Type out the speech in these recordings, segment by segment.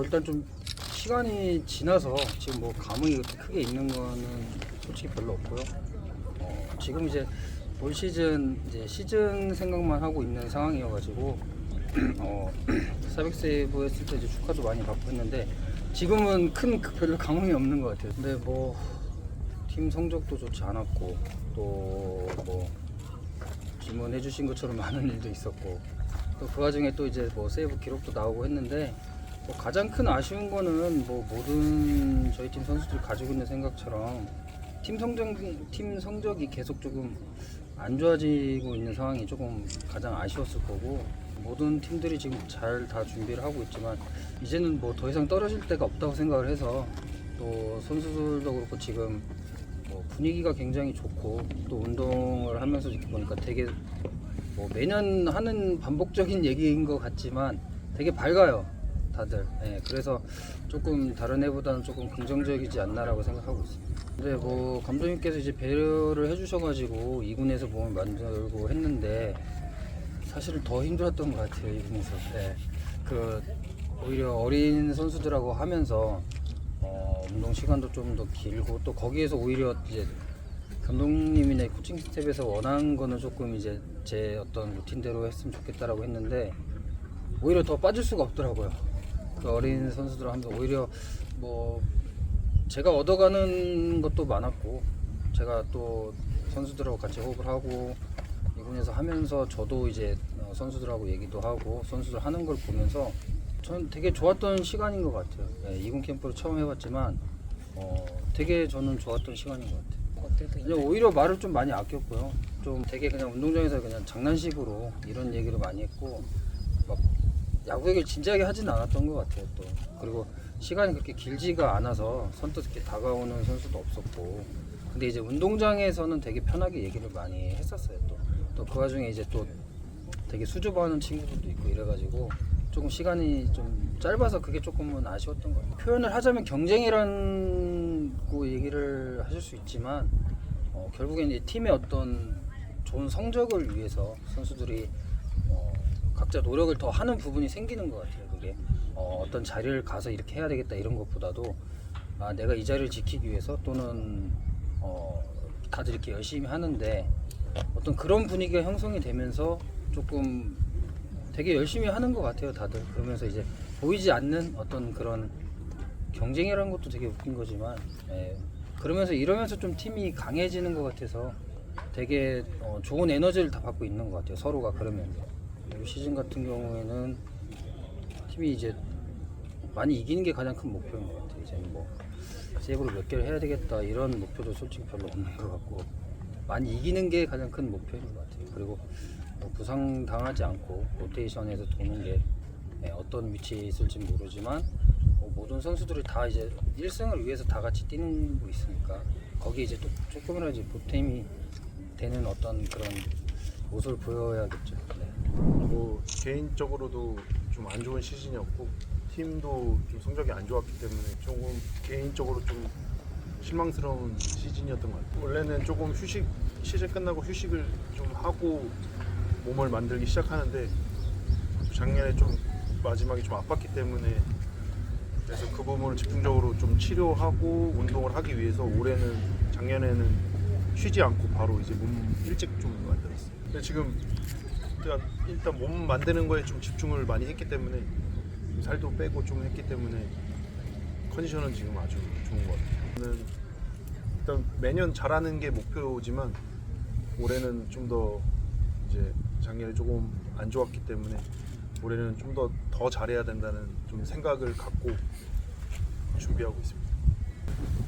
일단 좀 시간이 지나서 지금 뭐 감흥이 크게 있는 거는 솔직히 별로 없고요. 어, 지금 이제 올 시즌 이제 시즌 생각만 하고 있는 상황이어가지고 어, 사백세이브 했을 때 이제 축하도 많이 받고 했는데 지금은 큰그 별로 감흥이 없는 것 같아요. 근데 뭐 팀 성적도 좋지 않았고 또 뭐 질문해 주신 것처럼 많은 일도 있었고 또 그 와중에 또 이제 뭐 세이브 기록도 나오고 했는데 뭐 가장 큰 아쉬운 거는 뭐 모든 저희 팀 선수들이 가지고 있는 생각처럼 팀 성적 팀 성적이 계속 조금 안 좋아지고 있는 상황이 조금 가장 아쉬웠을 거고 모든 팀들이 지금 잘 다 준비를 하고 있지만 이제는 뭐 더 이상 떨어질 데가 없다고 생각을 해서 또 선수들도 그렇고 지금 뭐 분위기가 굉장히 좋고 또 운동을 하면서 보니까 되게 뭐 매년 하는 반복적인 얘기인 것 같지만 되게 밝아요 다들 예, 그래서 조금 다른 해보다는 조금 긍정적이지 않나라고 생각하고 있습니다 근데 뭐 감독님께서 이제 배려를 해주셔가지고 2군에서 몸을 만들고 했는데 사실은 더 힘들었던 것 같아요 2군에서 예. 그 오히려 어린 선수들하고 하면서 어, 운동 시간도 좀 더 길고 또 거기에서 오히려 이제 감독님이나 코칭 스텝에서 원하는 거는 조금 이제 제 어떤 루틴대로 했으면 좋겠다라고 했는데 오히려 더 빠질 수가 없더라고요. 그 어린 선수들 하면서 오히려 뭐 제가 얻어가는 것도 많았고 제가 또 선수들하고 같이 호흡을 하고 이군에서 하면서 저도 이제 어, 선수들하고 얘기도 하고 선수들 하는 걸 보면서 저는 되게 좋았던 시간인 것 같아요. 예, 이군 캠프를 처음 해봤지만 어, 되게 저는 좋았던 시간인 것 같아요. 그냥 오히려 말을 좀 많이 아꼈고요. 좀 되게 그냥 운동장에서 그냥 장난식으로 이런 얘기를 많이 했고 막 야구 얘기를 진지하게 하진 않았던 것 같아요. 또 그리고 시간이 그렇게 길지가 않아서 선뜻 이렇게 다가오는 선수도 없었고 근데 이제 운동장에서는 되게 편하게 얘기를 많이 했었어요. 또 또 그 와중에 이제 또 되게 수줍어하는 친구들도 있고 이래가지고 조금 시간이 좀 짧아서 그게 조금은 아쉬웠던 것 같아요. 표현을 하자면 경쟁이라고 얘기를 하실 수 있지만 어, 결국엔 이제 팀의 어떤 좋은 성적을 위해서 선수들이 어, 각자 노력을 더 하는 부분이 생기는 것 같아요. 그게 어, 어떤 자리를 가서 이렇게 해야 되겠다 이런 것보다도 아, 내가 이 자리를 지키기 위해서 또는 어, 다들 이렇게 열심히 하는데 어떤 그런 분위기가 형성이 되면서 조금 되게 열심히 하는 것 같아요, 다들. 그러면서 이제 보이지 않는 어떤 그런 경쟁이라는 것도 되게 웃긴 거지만, 예. 그러면서 이러면서 좀 팀이 강해지는 것 같아서 되게 어, 좋은 에너지를 다 받고 있는 것 같아요, 서로가 그러면서. 이 시즌 같은 경우에는 팀이 이제 많이 이기는 게 가장 큰 목표인 것 같아요. 이제 뭐 세이브를 몇 개를 해야 되겠다 이런 목표도 솔직히 별로 없는 것 같고 많이 이기는 게 가장 큰 목표인 것 같아요. 그리고 뭐 부상 당하지 않고 로테이션에서 도는 게 예, 어떤 위치에 있을지 모르지만 뭐 모든 선수들이 다 이제 1승을 위해서 다 같이 뛰는 거 있으니까 거기에 이제 또 조금이라도 보탬이 되는 어떤 그런 모습을 보여야겠죠. 네. 뭐 개인적으로도 좀 안 좋은 시즌이었고 팀도 좀 성적이 안 좋았기 때문에 조금 개인적으로 좀 실망스러운 시즌이었던 것 같아요. 원래는 조금 휴식 시즌 끝나고 휴식을 좀 하고 몸을 만들기 시작하는데 작년에 좀 마지막에 좀 아팠기 때문에 그래서 그 부분을 집중적으로 좀 치료하고 운동을 하기 위해서 올해는 작년에는 쉬지 않고 바로 이제 몸 일찍 좀 만들었어요. 근데 지금 제가 일단 몸 만드는 거에 좀 집중을 많이 했기 때문에 살도 빼고 좀 했기 때문에 컨디션은 지금 아주 좋은 것 같아요. 저는 일단 매년 잘하는 게 목표지만 올해는 좀 더 이제 작년에 조금 안 좋았기 때문에 올해는 좀 더 더 잘해야 된다는 좀 생각을 갖고 준비하고 있습니다.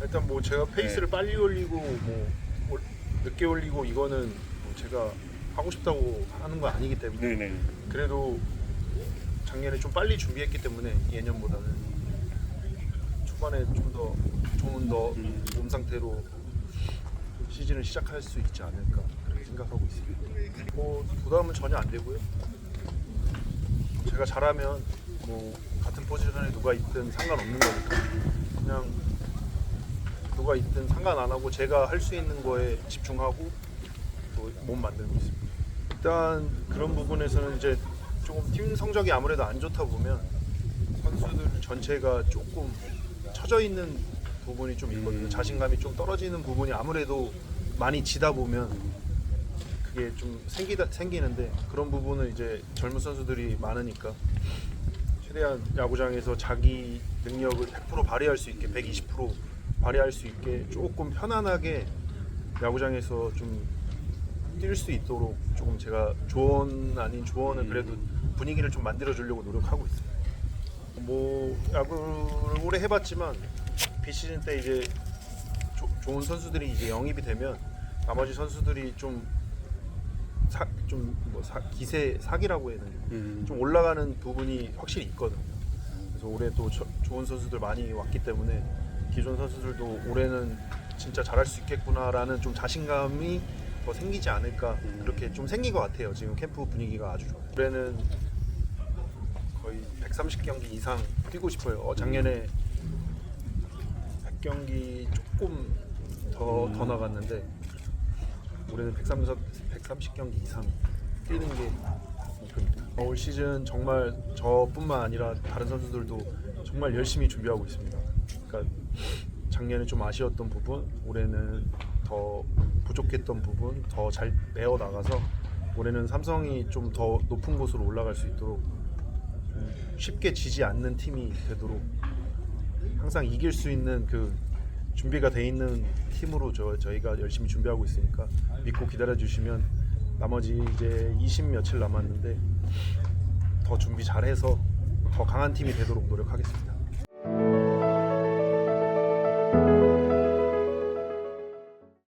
일단 뭐 제가 페이스를 빨리 올리고 뭐 올- 늦게 올리고 이거는 뭐 제가 하고 싶다고 하는 건 아니기 때문에 네네. 그래도 작년에 좀 빨리 준비했기 때문에 예년보다는 초반에 좀 더 좋은 더 몸 상태로 시즌을 시작할 수 있지 않을까 그렇게 생각하고 있습니다. 뭐 부담은 전혀 안 되고요. 제가 잘하면 뭐 같은 포지션에 누가 있든 상관없는 거니까 그냥 누가 있든 상관 안 하고 제가 할 수 있는 거에 집중하고 또 몸 만들고 있습니다. 일단 그런 부분에서는 이제 조금 팀 성적이 아무래도 안 좋다 보면 선수 선수들 전체가 조금 처져 있는 부분이 좀 있거든요. 음. 자신감이 좀 떨어지는 부분이 아무래도 많이 지다 보면 그게 좀 생기다 생기는데 그런 부분을 이제 젊은 선수들이 많으니까 최대한 야구장에서 자기 능력을 100% 발휘할 수 있게 120% 발휘할 수 있게 조금 편안하게 야구장에서 좀 뛸 수 있도록 조금 제가 조언 아닌 조언을 그래도 분위기를 좀 만들어 주려고 노력하고 있어요. 뭐 야구를 오래 해봤지만 비시즌 때 이제 조- 좋은 선수들이 이제 영입이 되면 나머지 선수들이 좀 좀뭐 기세 사기라고 해야 되나 음. 좀 올라가는 부분이 확실히 있거든요. 그래서 올해 또 저- 좋은 선수들 많이 왔기 때문에 기존 선수들도 올해는 진짜 잘할 수 있겠구나라는 좀 자신감이 더 생기지 않을까 그렇게 좀 생긴 것 같아요. 지금 캠프 분위기가 아주 좋아요. 올해는 거의 130경기 이상 뛰고 싶어요. 어, 작년에 100경기 조금 더, 더 나갔는데 올해는 130, 130경기 이상 뛰는 게 목표입니다. 어, 올 시즌 정말 저뿐만 아니라 다른 선수들도 정말 열심히 준비하고 있습니다. 그러니까 작년에 좀 아쉬웠던 부분, 올해는 더 부족했던 부분 더 잘 메워 나가서 올해는 삼성이 좀 더 높은 곳으로 올라갈 수 있도록 좀 쉽게 지지 않는 팀이 되도록 항상 이길 수 있는 그 준비가 돼 있는 팀으로 저 저희가 열심히 준비하고 있으니까 믿고 기다려 주시면 나머지 이제 20 며칠 남았는데 더 준비 잘해서 더 강한 팀이 되도록 노력하겠습니다.